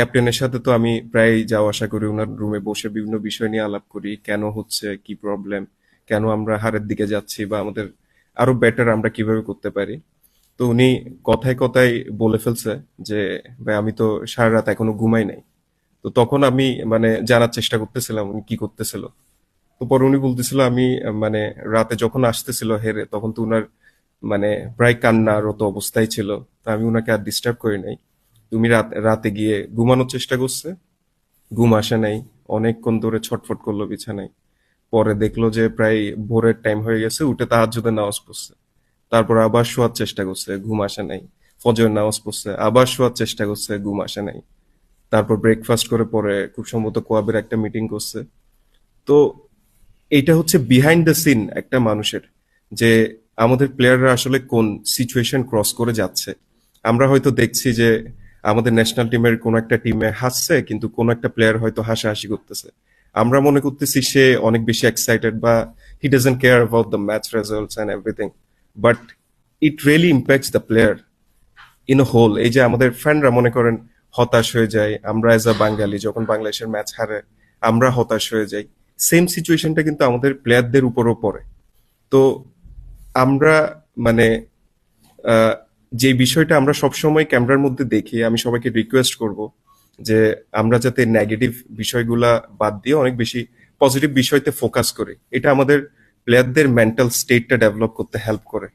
ক্যাপ্টেনের সাথে তো আমি প্রায় যাওয়া আসা করি, ওনার রুমে বসে বিভিন্ন বিষয় নিয়ে আলাপ করি, কেন হচ্ছে, কি প্রবলেম কেন আমরা হারের দিকে যাচ্ছি বা আমাদের আরও বেটার আমরা কীভাবে করতে পারি। তো উনি কথায় কথায় বলে ফেলছে যে, ভাই, আমি তো সারা রাত এখনও ঘুমাই নাই। তো তখন আমি মানে জানার চেষ্টা করতেছিলাম উনি কি করতেছিল। তো পরে উনি বলতেছিল, আমি মানে রাতে যখন আসতেছিল হেরে, তখন তো উনার মানে প্রায় কান্নারত অবস্থায় ছিল, তা আমি উনাকে আর ডিস্টার্ব করি নাই। তুমি রাত গিয়ে ঘুমানোর চেষ্টা করছে। ঘুম আসে নাই। অনেকক্ষণ ধরে ছটফট করল বিছানায়। পরে দেখল যে প্রায় ভোরের টাইম হয়ে গেছে, উঠে তাহাজ্জুদের নামাজ পড়ছে। তারপর আবার শোয়ার চেষ্টা করছে, ঘুম আসে নাই। ফজর নামাজ পড়ছে, আবার শোয়ার চেষ্টা করছে, ঘুম আসে নাই। তারপর ব্রেকফাস্ট করে পরে খুব সম্ভবত কোয়াবের একটা মিটিং করছে। তো এটা হচ্ছে বিহাইন্ড দ্য সিন একটা মানুষের, যে আমাদের প্লেয়াররা আসলে কোন সিচুয়েশন ক্রস করে যাচ্ছে। আমরা হয়তো দেখছি যে আমাদের ন্যাশনাল টিমের কোন একটা টিমে হাসছে, কিন্তু কোন একটা প্লেয়ার হয়তো হাসাহাসি করতেছে। আমরা মনে করতেছি সে অনেক বেশি এক্সাইটেড বা he doesn't care about the match results and everything but it really impacts the player in a whole এই যে আমাদের ফ্রেন্ডরা মনে করেন হতাশ হয়ে যায়, আমরা এজ আ বাঙালি যখন বাংলাদেশের ম্যাচ হারে আমরা হতাশ হয়ে যাই সেম সিচুয়েশনটা কিন্তু আমাদের প্লেয়ারদের উপরও পড়ে। তো আমরা মানে যে বিষয়টা আমরা সবসময় ক্যামেরার মধ্যে দেখি, আমি সবাইকে রিকোয়েস্ট করব যে আমরা যাতে নেগেটিভ বিষয়গুলা বাদ দিয়ে অনেক বেশি পজিটিভ বিষয়তে ফোকাস করি। এটা আমাদের প্লেয়ারদের মেন্টাল স্টেটটা ডেভেলপ করতে হেল্প করে।